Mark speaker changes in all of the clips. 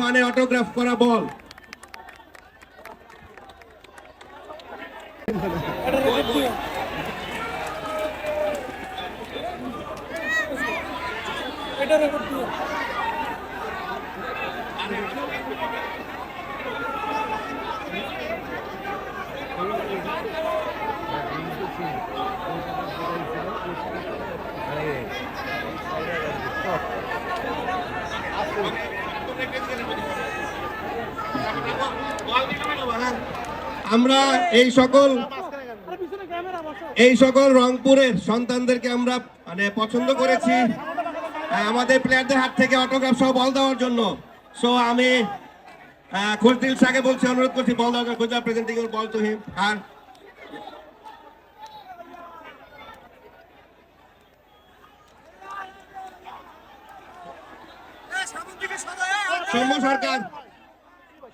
Speaker 1: মানে অটোগ্রাফ করা বল। আমরা এই সকল এই সকল রংপুরের সন্তানদেরকে আমরা মানে পছন্দ করেছি। আমাদের প্লেয়ারদের হাত থেকে অটোগ্রাফ সহ বল দেওয়ার জন্য। সো আমি খোঁজদিল শাহকে বলছি, অনুরোধ করছি বল দেওয়ার খোঁজা প্রেজেন্টিং বল টু আর সৌম্য সরকার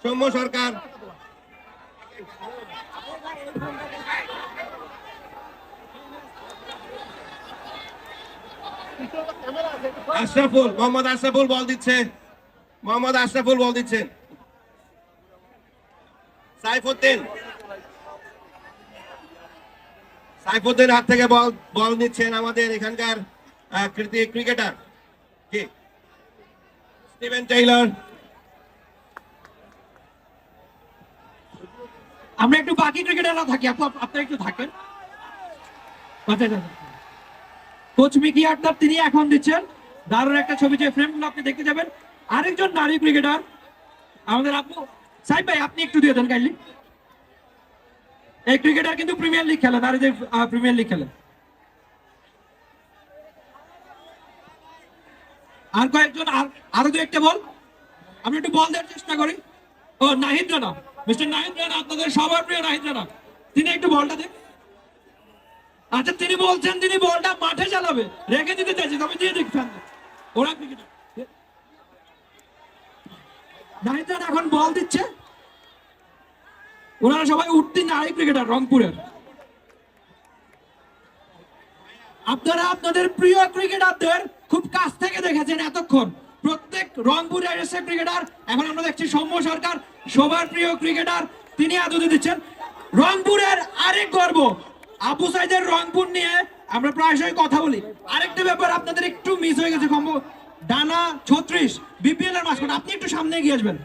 Speaker 1: সৌম্য সরকার। আশরাফুল, মোহাম্মদ আশরাফুল বল দিচ্ছে মোহাম্মদ আশরাফুল বল দিচ্ছেন। সাইফুদ্দিন। সাইফুদ্দিন হাত থেকে বল বল নিচ্ছেন আমাদের এখানকার ক্রিকেটার। কি? Steven Taylor.
Speaker 2: আমরা একটু বাকি ক্রিকেটাররা থাকি। আপু, আপ- আপনারা একটু থাকেন। কোচ মিকি আক্তার তিনি এখন দিচ্ছেন। দারুণ একটা ছবি যে ফ্রেমগুলো আপনি দেখতে যাবেন। আরেকজন নারী ক্রিকেটার। আমাদের আপু সাইব ভাই, আপনি একটু দিয়ে দেন কাইন্ডলি এই ক্রিকেটার কিন্তু প্রিমিয়ার লিগ খেলে, নারীদের প্রিমিয়ার লিগ খেলে। আর কয়েকজন, আর- দু একটা বল। আমি একটু বল দেওয়ার চেষ্টা করি। ও, নাহিদ রানা। মিস্টার নাহিদ রানা, আপনাদের সবার প্রিয় নাহিদ রানা। তিনি একটু বলটা আচ্ছা তিনি বলছেন তিনি বলটা মাঠে চালাবে, রেখে দিতে চাইছি, তবে দিয়ে দিক ফ্যান। ওরা নাহিদ রানা এখন বল দিচ্ছে। ওনারা সবাই উঠতি নারী ক্রিকেটার, রংপুরের। আপনারা আপনাদের প্রিয় ক্রিকেটারদের খুব কাছ থেকে দেখেছেন এতক্ষণ। প্রত্যেক রংপুর এসে ক্রিকেটার, এখন আমরা দেখছি সৌম্য সরকার, সবার প্রিয় ক্রিকেটার, তিনি আদতে দিচ্ছেন। রংপুরের আরেক গর্ব, আবু সাইদের রংপুর নিয়ে আমরা প্রায়শই কথা বলি। আরেকটা ব্যাপার আপনাদের একটু মিস হয়ে গেছে কম্বো ডানা ছত্রিশ বিপিএল এর মাসকট আপনি একটু সামনে এগিয়ে আসবেন।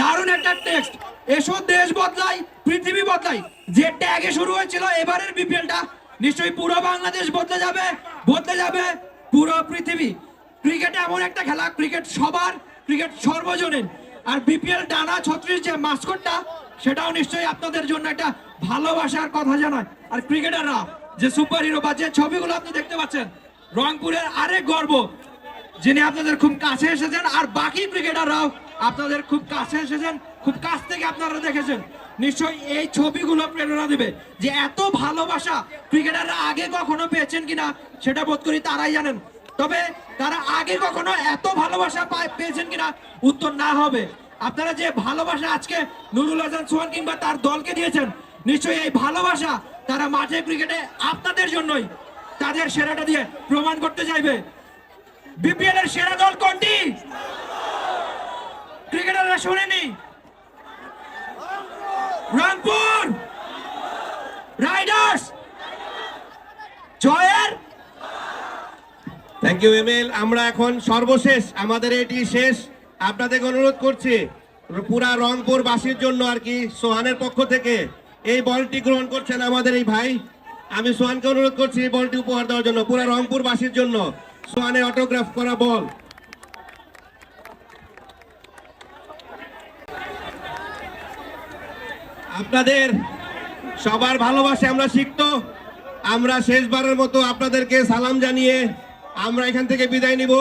Speaker 2: দারুণ একটা টেক্সট এসো দেশ বদলাই, পৃথিবী বদলাই। যে ট্যাগে শুরু হয়েছিল, এবারের বিপিএলটা নিশ্চয়ই পুরো বাংলাদেশ বদলে যাবে বদলে যাবে পুরো পৃথিবী। ক্রিকেট এমন একটা খেলা, ক্রিকেট সবার, ক্রিকেট সর্বজনীন। আর বিপিএল ডানা ছত্রিশ যে মাস্কটটা, সেটাও নিশ্চয়ই আপনাদের জন্য একটা ভালোবাসার কথা জানায়। আর ক্রিকেটাররা, যে সুপার হিরো বা যে ছবিগুলো আপনি দেখতে পাচ্ছেন, রংপুরের আরেক গর্ব, যিনি আপনাদের খুব কাছে এসেছেন, আর বাকি ক্রিকেটাররাও আপনাদের খুব কাছে এসেছেন, খুব কাছ থেকে আপনারা দেখেছেন। নিশ্চয়ই এই ছবিগুলো প্রেরণা দেবে যে এত ভালোবাসা ক্রিকেটাররা আগে কখনো পেয়েছেন কিনা, সেটা বোধ করি তারাই জানেন। তবে তারা আগে কখনো এত ভালোবাসা পায়- পেয়েছেন কিনা উত্তর না হবে। আপনারা যে ভালোবাসা আজকে নুরুল হাসান সোহান কিংবা তার দলকে দিয়েছেন, নিশ্চয়ই এই ভালোবাসা তারা মাঠে ক্রিকেটে আপনাদের জন্যই তাদের সেরাটা দিয়ে প্রমাণ করতে চাইবে। বিপিএল এর সেরা দল কোনটি? ক্রিকেটাররা শোনেনি রংপুর রাইডার্স জয়ের
Speaker 1: থ্যাংক ইউ এমএল আমরা এখন সর্বশেষ, আমাদের এটি শেষ। আপনাদেরকে অনুরোধ করছি, পুরা রংপুর বাসীর জন্য আর কি, সোহানের পক্ষ থেকে এই বলটি গ্রহণ করছেন আমাদের এই ভাই। আমি সোহানকে অনুরোধ করছি এই বলটি উপহার দেওয়ার জন্য, পুরা রংপুর বাসীর জন্য সোহানের অটোগ্রাফ করা বল। আপনাদের সবার ভালোবাসে আমরা শিখত আমরা শেষবারের মতো আপনাদেরকে সালাম জানিয়ে আমরা এখান থেকে বিদায় নিব।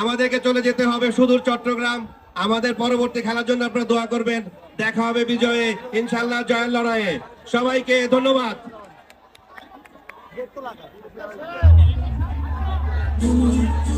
Speaker 1: আমাদেরকে চলে যেতে হবে সুদূর চট্টগ্রাম। আমাদের পরবর্তী খেলার জন্য আপনারা দোয়া করবেন। দেখা হবে বিজয়ে ইনশাল্লাহ জয়ের লড়াইয়ে। সবাইকে ধন্যবাদ।
Speaker 3: Thank you.